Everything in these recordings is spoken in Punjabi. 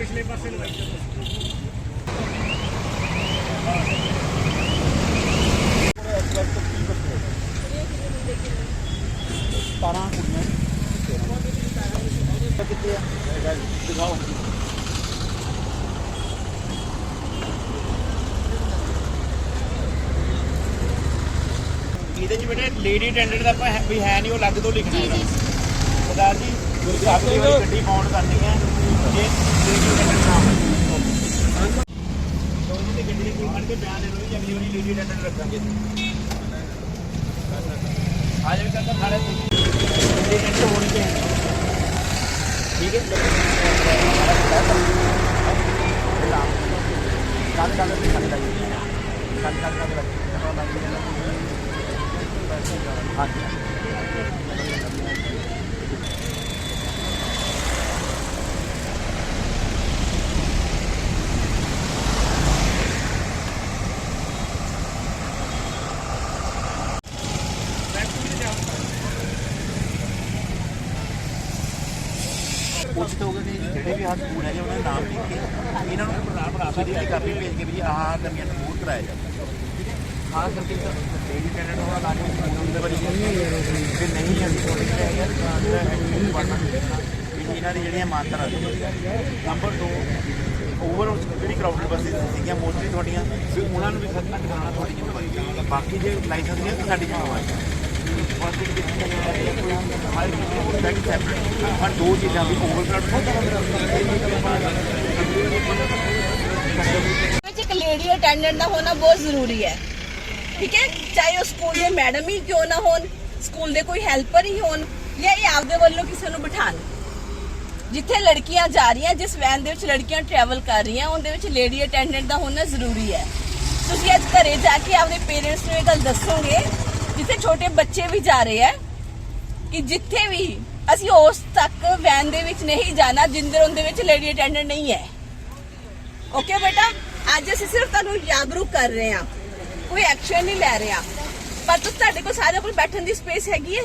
ਪਿਛਲੇ ਪਾਸੇ ਲਵਾਈ ਚੱਲੋ ਇਹਦੇ ਚ ਬੇਟੇ ਲੇਡੀ ਅਟੈਂਡੈਂਟ ਦਾ ਆਪਾਂ ਹੈ- ਵੀ ਹੈ ਨਹੀਂ ਉਹ ਅਲੱਗ ਤੋਂ ਲਿਖਣਾ ਹੈਗਾ ਸਰਦਾਰ ਜੀ ਅਗਲੀ ਵਾਰੀ ਗੱਡੀ ਫਾਉਂਡ ਕਰਨੀ ਹੈ ਜੇ ਲੇਡੀ ਗੱਡੀ ਦੇ ਕੋਲ ਖੜ ਬਿਆਨ ਦੇ ਦਿਓ ਜੀ ਅਗਲੀ ਵਾਰੀ ਲੇਡੀ ਅਟੈਂਡੈਂਟ ਰੱਖਾਂਗੇ ਆ ਜਾਵੇ ਕਰਦਾ ਖਾੜੇ ਲੇਡੀ ਅਟੈਂਡੈਂਟ ਹੋਣੀ ਚਾਹੀਦੀ ਠੀਕ ਹੈ ਕੱਲ ਕੱਲ ਕੱਲ ਕੱਲ ਕੱਲ ਕੱਲ ਹਾਂਜੀ। ਪੁੱਛਦੇ ਹੋਗੇ ਕਿ ਜਿਹੜੇ ਵੀ ਆਹ ਸਕੂਲ ਹੈਗੇ, ਉਹਨਾਂ ਦੇ ਨਾਮ ਲਿਖ ਕੇ ਇਹਨਾਂ ਨੂੰ ਬਣਾ ਬਣਾ ਸਕਦੇ ਦੀ ਕਾਪੀ ਭੇਜ ਕੇ ਵੀ ਆਹ ਕਮੀਆਂ ਨੂੰ ਦੂਰ ਕਰਾਇਆ ਜਾਵੇ ਖਾਸ ਕਰਕੇ ਲੇਡੀ ਕੈਂਡੀਡੇਟ ਹੋਣਾ ਲਾਜ਼ਮੀ ਸਕੂਲ ਦੇ ਬਾਰੇ ਕਿ ਨਹੀਂ ਅਸੀਂ ਥੋੜੀ ਜਿਹੀ ਹੈਗਾ, ਤਾਂ ਜਿਹੜਾ ਵੀ ਇਹਨਾਂ ਦੀ ਜਿਹੜੀਆਂ ਮਾਤਰਾ ਨੰਬਰ 2 ਓਵਰ ਜਿਹੜੀ ਕਰਾਊਡਡ ਬੱਸਿਸ ਸੀਗੀਆਂ ਮੋਸਟਲੀ ਤੁਹਾਡੀਆਂ, ਵੀ ਉਹਨਾਂ ਨੂੰ ਵੀ ਖਤਮ ਕਰਾਉਣਾ ਤੁਹਾਡੀ ਜ਼ਿੰਮੇਵਾਰੀ ਬਾਕੀ ਜੇ ਲਾਇਸੈਂਸ ਨਹੀਂ ਤਾਂ ਸਾਡੀ ਜ਼ਿੰਮੇਵਾਰੀ ਪਰ ਦੋ ਚੀਜ਼ਾਂ ਵੀ ਓਵਰ ਵਿੱਚ ਇੱਕ ਲੇਡੀ ਅਟੈਂਡੈਂਟ ਦਾ ਹੋਣਾ ਬਹੁਤ ਜ਼ਰੂਰੀ ਹੈ ਠੀਕ ਹੈ ਚਾਹੇ ਉਹ ਸਕੂਲ ਦੇ ਮੈਡਮ ਹੀ ਕਿਉਂ ਨਾ ਹੋਣ ਸਕੂਲ ਦੇ ਕੋਈ ਹੈਲਪਰ ਹੀ ਹੋਣ ਜਾਂ ਇਹ ਆਪਦੇ ਵੱਲੋਂ ਕਿਸੇ ਨੂੰ ਬਿਠਾਣ ਜਿੱਥੇ ਲੜਕੀਆਂ ਜਾ ਰਹੀਆਂ ਜਿਸ ਵੈਨ ਦੇ ਵਿੱਚ ਲੜਕੀਆਂ ਟਰੈਵਲ ਕਰ ਰਹੀਆਂ ਉਹਦੇ ਵਿੱਚ ਲੇਡੀ ਅਟੈਂਡੈਂਟ ਦਾ ਹੋਣਾ ਜ਼ਰੂਰੀ ਹੈ ਤੁਸੀਂ ਅੱਜ ਘਰੇ ਜਾ ਕੇ ਆਪਣੇ ਪੇਰੈਂਟਸ ਨੂੰ ਇਹ ਗੱਲ ਦੱਸੋਗੇ ਜਿੱਥੇ ਛੋਟੇ ਬੱਚੇ ਵੀ ਜਾ ਰਹੇ ਹੈ, ਕਿ ਜਿੱਥੇ ਵੀ ਅਸੀਂ ਉਸ ਤੱਕ ਵੈਨ ਦੇ ਵਿੱਚ ਨਹੀਂ ਜਾਣਾ, ਜਿੰਦਰ ਉਹਦੇ ਵਿੱਚ ਲੇਡੀ ਅਟੈਂਡੈਂਟ ਨਹੀਂ ਹੈ। ਓਕੇ ਬੇਟਾ, ਅੱਜ ਅਸੀਂ ਸਿਰਫ ਤੁਹਾਨੂੰ ਜਾਗਰੂਕ ਕਰ ਰਹੇ ਹਾਂ। ਕੋਈ ਐਕਸ਼ਨ ਨਹੀਂ ਲੈ ਰਹੇ। ਪਰ ਤੁਸੀਂ ਤੁਹਾਡੇ ਕੋਲ ਸਾਰੇ ਕੋਲ ਬੈਠਣ ਦੀ ਸਪੇਸ ਹੈਗੀ ਹੈ?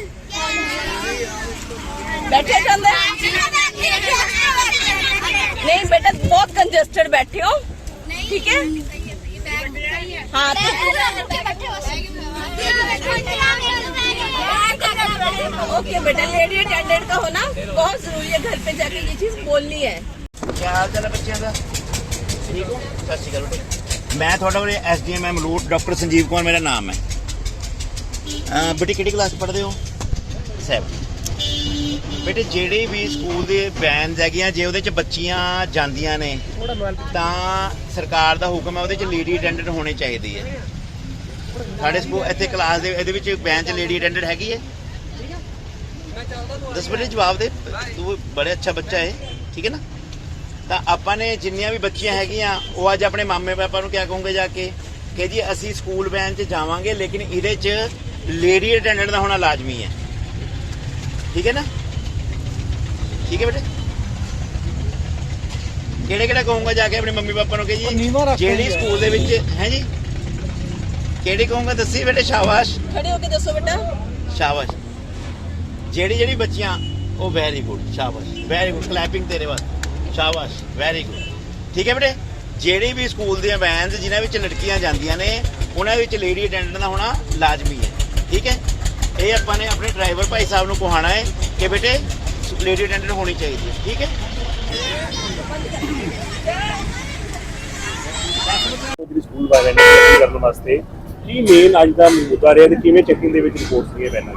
ਬੈਠੇ ਜਾਂਦਾ ਨਹੀਂ ਬੇਟਾ, ਬਹੁਤ ਕੰਜਸਟਡ ਬੈਠੇ ਹੋ। ਠੀਕ ਹੈ? ओके बेटा लेडी अटेंडेंट का होना बहुत ज़रूरी है, घर पे जाके ये चीज़ बोलनी है। क्या हाल चाल है का? ठीक हो? मैं थोड़ा बड़े S D M M doctor Sanjeev Kumar, मेरा नाम है। बेटी कि क्लास पढ़ते हो? सैवन ਬੇਟੇ, ਜਿਹੜੇ ਵੀ ਸਕੂਲ ਦੇ ਵੈਨਸ ਹੈਗੀਆਂ ਜੇ ਉਹਦੇ ਚ ਬੱਚੀਆਂ ਜਾਂਦੀਆਂ ਨੇ, ਤਾਂ ਸਰਕਾਰ ਦਾ ਹੁਕਮ ਹੈ ਉਹਦੇ ਚ ਲੇਡੀ ਅਟੈਂਡੈਂਟ ਹੋਣੇ ਚਾਹੀਦੇ ਹੈ ਸਾਡੇ ਸਕੂਲ ਇੱਥੇ ਕਲਾਸ ਦੇ, ਇਹਦੇ ਵਿੱਚ ਵੈਨ ਚ ਲੇਡੀ ਅਟੈਂਡੈਂਟ ਹੈਗੀ ਹੈ ਦਸ ਬੇਟੇ, ਜਵਾਬ ਦੇ। ਤੂੰ ਬੜਾ ਅੱਛਾ ਬੱਚਾ ਹੈ ਠੀਕ ਹੈ ਨਾ? ਤਾਂ ਆਪਾਂ ਨੇ ਜਿੰਨੀਆਂ ਵੀ ਬੱਚੀਆਂ ਹੈਗੀਆਂ, ਉਹ ਅੱਜ ਆਪਣੇ ਮਾਮੇ ਪਾਪਾ ਨੂੰ ਕਿਆ ਕਹੋਗੇ ਜਾ ਕੇ, ਕਿ ਜੀ ਅਸੀਂ ਸਕੂਲ ਵੈਨ 'ਚ ਜਾਵਾਂਗੇ, ਲੇਕਿਨ ਇਹਦੇ 'ਚ ਲੇਡੀ ਅਟੈਂਡੈਂਟ ਦਾ ਹੋਣਾ ਲਾਜ਼ਮੀ ਹੈ। ਠੀਕ ਹੈ ਨਾ? ਠੀਕ ਹੈ ਬੇਟੇ? ਕਿਹੜੇ ਕਿਹੜਾ ਕਹੂੰਗਾ ਜਾ ਕੇ ਆਪਣੇ ਮੰਮੀ ਪਾਪਾ ਨੂੰ ਕਿ ਜੀ ਜਿਹੜੀ ਸਕੂਲ ਦੇ ਵਿੱਚ ਹੈ ਜੀ? ਕਿਹੜੀ ਕਹੂੰਗਾ ਦੱਸੀ ਬੇਟੇ ਸ਼ਾਬਾਸ਼। ਖੜੇ ਹੋ ਕੇ ਦੱਸੋ ਬੇਟਾ। ਸ਼ਾਬਾਸ਼। ਜਿਹੜੀ ਜਿਹੜੀ ਬੱਚੀਆਂ ਉਹ ਵੈਰੀ ਗੁੱਡ ਸ਼ਾਬਾਸ਼। ਵੈਰੀ ਗੁੱਡ ਕਲੈਪਿੰਗ ਤੇਰੇ ਵਾਸਤੇ। ਸ਼ਾਬਾਸ਼ ਵੈਰੀ ਗੁੱਡ ਠੀਕ ਹੈ ਬੇਟੇ? ਜਿਹੜੀ ਵੀ ਸਕੂਲ ਦੀਆਂ ਵੈਨਸ ਜਿਨ੍ਹਾਂ ਵਿੱਚ ਲੜਕੀਆਂ ਜਾਂਦੀਆਂ ਨੇ ਉਹਨਾਂ ਵਿੱਚ ਲੇਡੀ ਅਟੈਂਡੈਂਟ ਦਾ ਹੋਣਾ ਲਾਜ਼ਮੀ ਹੈ। ਠੀਕ ਹੈ? ਇਹ ਆਪਾਂ ਨੇ ਆਪਣੇ ਡਰਾਈਵਰ ਭਾਈ ਸਾਹਿਬ ਨੂੰ ਕਹਾਣਾ ਹੈ ਕਿ ਬੇਟੇ ਲੇਡੀ ਅਟੈਂਡੈਂਟ ਹੋਣੀ ਚਾਹੀਦੀ ਹੈ ਠੀਕ ਹੈ? ਜਿਹੜੀ ਸਕੂਲ ਵਾਲਿਆਂ ਨੇ ਚੈਕਿੰਗ ਕਰਨ ਵਾਸਤੇ ਕੀ ਮੇਨ ਅੱਜ ਦਾ ਮੁੱਦਾ ਰਿਹਾ ਤੇ ਕਿਵੇਂ ਚੈਕਿੰਗ ਦੇ ਵਿੱਚ ਰਿਪੋਰਟ ਸੀਗੇ ਪਹਿਲਾਂ?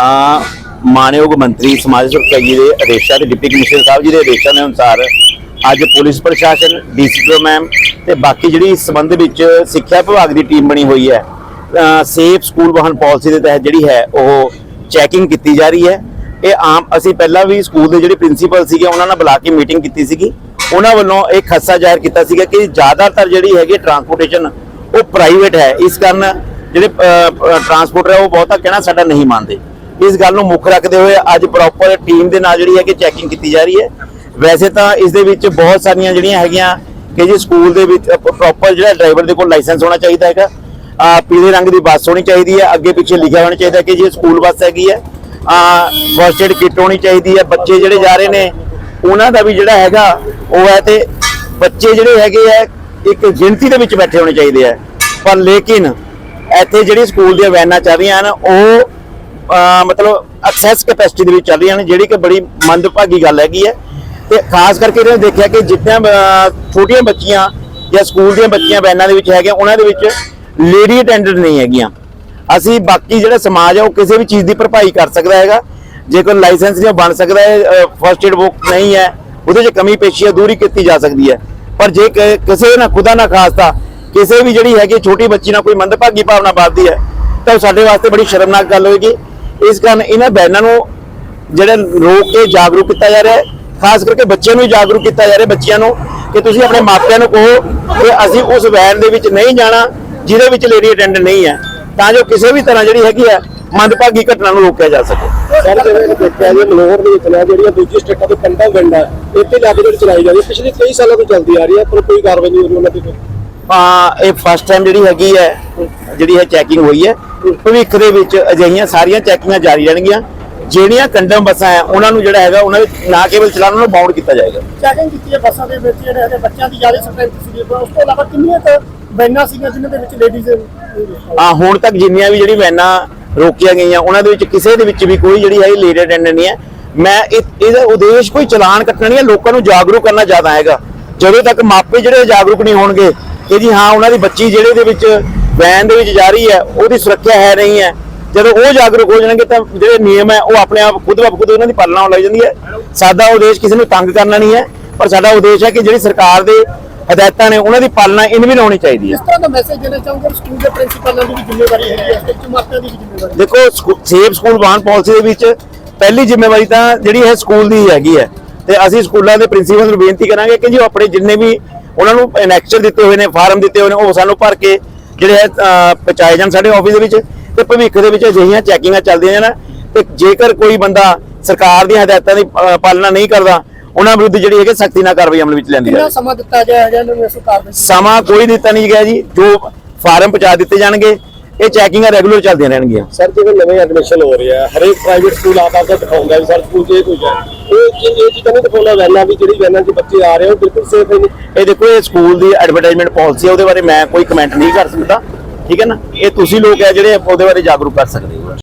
ਆ ਮਾਨਯੋਗ ਮੰਤਰੀ ਸਮਾਜ ਸੁਰੱਖਿਆ ਜੀ ਦੇ ਆਦੇਸ਼ਾਂ ਤੇ ਡਿਪਟੀ ਕਮਿਸ਼ਨਰ ਸਾਹਿਬ ਜੀ ਦੇ ਆਦੇਸ਼ਾਂ ਦੇ ਅਨੁਸਾਰ ਅੱਜ ਪੁਲਿਸ ਪ੍ਰਸ਼ਾਸਨ ਡੀਸੀਪੀ ਮੈਮ ਤੇ ਬਾਕੀ ਜਿਹੜੀ ਸੰਬੰਧ ਵਿੱਚ ਸਿੱਖਿਆ ਵਿਭਾਗ ਦੀ ਟੀਮ ਬਣੀ ਹੋਈ ਹੈ ਸੇਫ ਸਕੂਲ ਵਾਹਨ ਪਾਲਿਸੀ ਦੇ ਤਹਿਤ ਜਿਹੜੀ ਹੈ ਉਹ ਚੈਕਿੰਗ ਕੀਤੀ ਜਾ ਰਹੀ ਹੈ। ਇਹ ਆਮ ਅਸੀਂ ਪਹਿਲਾਂ ਵੀ ਸਕੂਲ ਦੇ ਜਿਹੜੇ ਪ੍ਰਿੰਸੀਪਲ ਸੀਗੇ, ਉਹਨਾਂ ਨਾਲ ਬੁਲਾ ਕੇ ਮੀਟਿੰਗ ਕੀਤੀ ਸੀਗੀ। ਉਹਨਾਂ ਵੱਲੋਂ ਇਹ ਖਸਾ ਜ਼ਾਹਿਰ ਕੀਤਾ ਸੀਗਾ ਕਿ ਜ਼ਿਆਦਾਤਰ ਜਿਹੜੀ ਹੈਗੀ ਟਰਾਂਸਪੋਰਟੇਸ਼ਨ ਉਹ ਪ੍ਰਾਈਵੇਟ ਹੈ। ਇਸ ਕਾਰਨ ਜਿਹੜੇ ਟਰਾਂਸਪੋਰਟਰ ਹੈ, ਉਹ ਬਹੁਤਾ ਕਹਿਣਾ ਸਾਡਾ ਨਹੀਂ ਮੰਨਦੇ। ਇਸ ਗੱਲ ਨੂੰ ਮੁੱਖ ਰੱਖਦੇ ਹੋਏ ਅੱਜ ਪ੍ਰੋਪਰ ਟੀਮ ਦੇ ਨਾਲ ਜਿਹੜੀ ਹੈ ਕਿ ਚੈਕਿੰਗ ਕੀਤੀ ਜਾ ਰਹੀ ਹੈ। ਵੈਸੇ ਤਾਂ ਇਸ ਦੇ ਵਿੱਚ ਬਹੁਤ ਸਾਰੀਆਂ ਜਿਹੜੀਆਂ ਹੈਗੀਆਂ ਕਿ ਜੀ ਸਕੂਲ ਦੇ ਵਿੱਚ ਪ੍ਰੋਪਰ ਜਿਹੜਾ ਡਰਾਈਵਰ ਦੇ ਕੋਲ ਲਾਇਸੈਂਸ ਹੋਣਾ ਚਾਹੀਦਾ ਹੈਗਾ। ਪੀਲੇ ਰੰਗ ਦੀ ਬੱਸ ਹੋਣੀ ਚਾਹੀਦੀ ਹੈ। ਅੱਗੇ ਪਿੱਛੇ ਲਿਖਿਆ ਹੋਣਾ ਚਾਹੀਦਾ ਕਿ ਜੀ ਸਕੂਲ ਬੱਸ ਹੈਗੀ ਹੈ। ਆ ਫਸਟ ਕਿੱਟ ਹੋਣੀ ਚਾਹੀਦੀ ਹੈ ਬੱਚੇ ਜਿਹੜੇ ਜਾ ਰਹੇ ਨੇ, ਉਹਨਾਂ ਦਾ ਵੀ ਜਿਹੜਾ ਹੈਗਾ, ਉਹ ਹੈ ਤੇ ਬੱਚੇ ਜਿਹੜੇ ਹੈਗੇ ਆ, ਇੱਕ ਗਿਣਤੀ ਦੇ ਵਿੱਚ ਬੈਠੇ ਹੋਣੇ ਚਾਹੀਦੇ ਆ। ਪਰ ਲੇਕਿਨ ਇੱਥੇ ਜਿਹੜੀ ਸਕੂਲ ਦੀਆਂ ਵੈਨਾਂ ਚੱਲ ਰਹੀਆਂ ਹਨ, ਉਹ ਮਤਲਬ ਐਕਸੈਸ ਕੈਪੈਸਿਟੀ ਦੇ ਵਿੱਚ ਚੱਲ ਰਹੀਆਂ ਨੇ ਜਿਹੜੀ ਕਿ ਬੜੀ ਮੰਦਭਾਗੀ ਗੱਲ ਹੈਗੀ ਹੈ। ਤੇ ਖਾਸ ਕਰਕੇ ਇਹਨਾਂ ਨੇ ਦੇਖਿਆ ਕਿ ਜਿੱਦਾਂ ਛੋਟੀਆਂ ਬੱਚੀਆਂ ਜਾਂ ਸਕੂਲ ਦੀਆਂ ਬੱਚੀਆਂ ਵੈਨਾਂ ਦੇ ਵਿੱਚ ਹੈਗੀਆਂ, ਉਹਨਾਂ ਦੇ ਵਿੱਚ ਲੇਡੀ ਅਟੈਂਡੈਂਟ ਨਹੀਂ ਹੈਗੀਆਂ। ਅਸੀਂ ਬਾਕੀ ਜਿਹੜਾ ਸਮਾਜ ਹੈ ਉਹ ਕਿਸੇ ਵੀ ਚੀਜ਼ ਦੀ ਭਰਪਾਈ ਕਰ ਸਕਦਾ ਹੈਗਾ। ਜੇ ਕੋਈ ਲਾਇਸੈਂਸ ਨਹੀਂ ਬਣ ਸਕਦਾ ਹੈ ਫਰਸਟ ਏਡ ਬੁੱਕ ਨਹੀਂ ਹੈ, ਉਹਦੇ 'ਚ ਕਮੀ ਪੇਸ਼ੀ ਹੈ ਦੂਰੀ ਕੀਤੀ ਜਾ ਸਕਦੀ ਹੈ। ਪਰ ਜੇ ਕ- ਕਿਸੇ ਨਾ, ਖੁਦਾ ਨਾ ਖਾਸਤਾ ਕਿਸੇ ਵੀ ਜਿਹੜੀ ਹੈਗੀ ਛੋਟੀ ਬੱਚੀ ਨਾਲ ਕੋਈ ਮੰਦਭਾਗੀ ਭਾਵਨਾ ਵੱਧਦੀ ਹੈ, ਤਾਂ ਉਹ ਸਾਡੇ ਵਾਸਤੇ ਬੜੀ ਸ਼ਰਮਨਾਕ ਗੱਲ ਹੋਏਗੀ। ਇਸ ਕਾਰਨ ਇਹਨਾਂ ਬੈਨਾਂ ਨੂੰ ਜਿਹੜੇ ਰੋਕ ਕੇ ਜਾਗਰੂਕ ਕੀਤਾ ਜਾ ਰਿਹਾ ਹੈ, ਖਾਸ ਕਰਕੇ ਬੱਚਿਆਂ ਨੂੰ ਵੀ ਜਾਗਰੂਕ ਕੀਤਾ ਜਾ ਰਿਹਾ ਬੱਚਿਆਂ ਨੂੰ, ਕਿ ਤੁਸੀਂ ਆਪਣੇ ਮਾਪਿਆਂ ਨੂੰ ਕਹੋ ਕਿ ਅਸੀਂ ਉਸ ਵੈਨ ਦੇ ਵਿੱਚ ਨਹੀਂ ਜਾਣਾ, ਜਿਹਦੇ ਵਿੱਚ ਲੇਡੀ ਅਟੈਂਡੈਂਟ ਨਹੀਂ ਹੈ। ਤਾਂ ਜੋ ਕਿਸੇ ਵੀ ਤਰ੍ਹਾਂ ਜਿਹੜੀ ਹੈਗੀ ਹੈ ਮੰਦਭਾਗੀ ਘਟਨਾ ਨੂੰ ਰੋਕਿਆ ਜਾ ਸਕੇ। ਸਰ ਜਿਵੇਂ ਦੇਖਿਆ ਜੀ ਮਲੋਹਰ ਦੇ ਵਿੱਚ ਨਾ ਜਿਹੜੀਆਂ ਦੂਜੀ ਸਟੇਟਾਂ ਤੋਂ ਕੰਡਾ ਵੰਡਾ ਇੱਥੇ ਜਾ ਕੇ ਜਿਹੜੀ ਚਲਾਈ ਜਾਂਦੀ ਹੈ, ਪਿਛਲੇ ਕਈ ਸਾਲਾਂ ਤੋਂ ਚੱਲਦੀ ਆ ਰਹੀ ਹੈ ਪਰ ਕੋਈ ਕਾਰਵਾਈ ਨਹੀਂ ਹੋ ਰਹੀ ਉਹਨਾਂ ਤੇ ਹਾਂ ਇਹ ਫਸਟ ਟਾਈਮ ਜਿਹੜੀ ਹੈਗੀ ਹੈ ਜਿਹੜੀ ਹੈ ਚੈਕਿੰਗ ਹੋਈ ਹੈ ਭਵਿੱਖ ਦੇ ਵਿੱਚ ਅਜਿਹੀਆਂ ਸਾਰੀਆਂ ਚੈਕਿੰਗਾਂ ਜਾਰੀ ਰਹਿਣਗੀਆਂ। ਜਿਹੜੀਆਂ ਕੰਡਮ ਬੱਸਾਂ ਹੈ ਉਹਨਾਂ ਨੂੰ ਜਿਹੜਾ ਹੈਗਾ ਉਹਨਾਂ ਵਿੱਚ ਨਾ ਕੇਵਲ ਚਲਾਨ ਉਹਨਾਂ ਨੂੰ ਬਾਉਂਡ ਕੀਤਾ ਜਾਏਗਾ। ਚੈਕਿੰਗ ਕੀਤੀ ਹੈ ਬੱਸਾਂ ਦੇ ਵਿੱਚ ਜਿਹੜੇ ਹੈਗੇ ਬੱਚਿਆਂ ਦੀ ਜ਼ਿਆਦਾ ਸਟਰੈਂਥ ਸੀ ਉਸ ਤੋਂ ਇਲਾਵਾ ਕਿੰਨੀਆਂ ਵੈਨਾਂ ਸੀਗੀਆਂ ਜਿਨ੍ਹਾਂ ਦੇ ਵਿੱਚ ਲੇਡੀਜ਼ ਆ ਹੁਣ ਤੱਕ ਜਿੰਨੀਆਂ ਵੀ ਜਿਹੜੀ ਵੈਨਾਂ ਰੋਕੀਆਂ ਗਈਆਂ, ਉਹਨਾਂ ਦੇ ਵਿੱਚ ਕਿਸੇ ਦੇ ਵਿੱਚ ਵੀ ਕੋਈ ਜਿਹੜੀ ਹੈ ਲੇਡੀ ਅਟੈਂਡੈਂਟ ਨਹੀਂ ਹੈ। ਮੈਂ ਇਹਦਾ ਉਦੇਸ਼ ਕੋਈ ਚਲਾਨ ਕੱਟਣਾ ਨਹੀਂ ਹੈ ਲੋਕਾਂ ਨੂੰ ਜਾਗਰੂਕ ਕਰਨਾ ਜ਼ਿਆਦਾ ਹੈਗਾ। ਜਦੋਂ ਤੱਕ ਮਾਪੇ ਜਿਹੜੇ ਜਾਗਰੂਕ ਨਹੀਂ ਹੋਣਗੇ ਕਿ ਜੀ ਹਾਂ, ਉਹਨਾਂ ਦੀ ਬੱਚੀ ਜਿਹੜੇ ਦੇ ਵਿੱਚ ਵੈਨ ਦੇ ਵਿੱਚ ਜਾ ਰਹੀ ਹੈ, ਉਹਦੀ ਸੁਰੱਖਿਆ ਹੈ ਨਹੀਂ ਹੈ। ਜਦੋਂ ਉਹ ਜਾਗਰੂਕ ਹੋ ਜਾਣਗੇ ਤਾਂ ਜਿਹੜੇ ਨਿਯਮ ਹੈ, ਉਹ ਆਪਣੇ ਆਪ ਖੁਦ ਬ ਖੁਦ ਉਹਨਾਂ ਦੀ ਪਾਲਣਾ ਹੋਣ ਲੱਗ ਜਾਂਦੀ ਹੈ। ਸਾਡਾ ਉਦੇਸ਼ ਕਿਸੇ ਨੂੰ ਤੰਗ ਕਰਨਾ ਨਹੀਂ ਹੈ, ਪਰ ਸਾਡਾ ਉਦੇਸ਼ ਹੈ ਕਿ ਜਿਹੜੀ ਸਰਕਾਰ ਦੇ ਹਦਾਇਤਾਂ ਨੇ ਉਹਨਾਂ ਦੀ ਪਾਲਣਾ ਇਨ ਵੀ ਹੋਣੀ ਚਾਹੀਦੀ ਹੈ ਇਸ ਤਰ੍ਹਾਂ ਦਾ ਮੈਸੇਜ ਦੇਣਾ ਚਾਹੂੰਗਾ ਸਕੂਲ ਦੇ ਪ੍ਰਿੰਸੀਪਲਾਂ ਦੀ ਵੀ ਜ਼ਿੰਮੇਵਾਰੀ ਹੈਗੀ ਹੈ ਵਿੱਚ ਮਾਪਿਆਂ ਦੀ ਵੀ ਜ਼ਿੰਮੇਵਾਰੀ। ਹੈ। ਦੇਖੋ ਸੇਫ ਸਕੂਲ ਵਾਹਨ ਪਾਲਿਸੀ ਦੇ ਵਿੱਚ ਪਹਿਲੀ ਜ਼ਿੰਮੇਵਾਰੀ ਤਾਂ ਜਿਹੜੀ ਹੈ ਸਕੂਲ ਦੀ ਹੈਗੀ ਹੈ। ਤੇ ਅਸੀਂ ਸਕੂਲਾਂ ਦੇ ਪ੍ਰਿੰਸੀਪਲ ਨੂੰ ਬੇਨਤੀ ਕਰਾਂਗੇ ਕਿ ਜੀ ਉਹ ਆਪਣੇ ਜਿੰਨੇ ਵੀ ਉਹਨਾਂ ਨੂੰ ਇਨੈਕਚਰ ਦਿੱਤੇ ਹੋਏ ਨੇ ਫਾਰਮ ਦਿੱਤੇ ਹੋਏ ਨੇ ਉਹ ਸਾਨੂੰ ਭਰ ਕੇ ਜਿਹੜੇ ਹੈ ਪਹੁੰਚਾਏ ਜਾਣ ਸਾਡੇ ਆਫਿਸ ਦੇ ਵਿੱਚ ਤੇ ਭਵਿੱਖ ਦੇ ਵਿੱਚ ਅਜਿਹੀਆਂ ਚੈਕਿੰਗਾਂ ਚੱਲਦੀਆਂ ਨੇ ਤੇ ਜੇਕਰ ਕੋਈ ਬੰਦਾ ਸਰਕਾਰ ਦੀਆਂ ਹਦਾਇਤਾਂ ਦੀ ਪਾਲਣਾ ਨਹੀਂ ਕਰਦਾ ਉਹਨਾਂ ਵਿਰੁੱਧ ਜਿਹੜੀ ਹੈਗੀ ਸਖਤੀ ਨਾਲ ਕਾਰਵਾਈ ਅਮਲ ਵਿੱਚ ਲੈਂਦੀ ਕਿੰਨਾ ਜਾਵੇ। ਸਮਾਂ ਦਿੱਤਾ ਹੈ ਇਹਨਾਂ ਨੂੰ ਇਸ ਕਾਰਵਾਈ ਵਿੱਚ? ਸਮਾਂ ਕੋਈ ਦਿੱਤਾ ਨਹੀਂ ਗਿਆ ਜੀ ਜੋ ਫਾਰਮ ਪਹੁੰਚਾ ਦਿੱਤੇ ਜਾਣਗੇ ਇਹ ਚੈਕਿੰਗਾਂ ਰੈਗੂਲਰ ਚੱਲਦੀਆਂ ਰਹਿਣਗੀਆਂ। ਸਰ ਜਿਵੇਂ ਨਵੇਂ ਐਡਮਿਸ਼ਨ ਹੋ ਰਿਹਾ ਹੈ ਹਰੇਕ ਪ੍ਰਾਈਵੇਟ ਸਕੂਲ ਆਪ ਆਪ ਦਾ ਦਿਖਾਉਂਦਾ ਵੀ ਸਰ ਸਕੂਲ ਇਹ ਕੁਝ ਹੈ। ਇਹ ਇਹ ਇਹ ਚੀਜ਼ਾਂ ਨਹੀਂ ਦਿਖਾਉਂਦਾ ਵੈਨਾਂ ਵੀ ਜਿਹੜੀ ਵੈਨਾਂ 'ਚ ਬੱਚੇ ਆ ਰਹੇ ਹੋ ਬਿਲਕੁਲ ਸੇਫ ਹੈ ਨਹੀਂ ਇਹ ਦੇਖੋ ਇਹ ਸਕੂਲ ਦੀ ਐਡਵਰਟਾਈਜ਼ਮੈਂਟ ਪਾਲਿਸੀ ਹੈ ਉਹਦੇ ਬਾਰੇ ਮੈਂ ਕੋਈ ਕਮੈਂਟ ਨਹੀਂ ਕਰ ਸਕਦਾ ਠੀਕ ਹੈ ਨਾ? ਇਹ ਤੁਸੀਂ ਲੋਕ ਹੈ ਜਿਹੜੇ ਉਹਦੇ ਬਾਰੇ ਜਾਗਰੂਕ ਕਰ ਸਕਦੇ ਹੋ।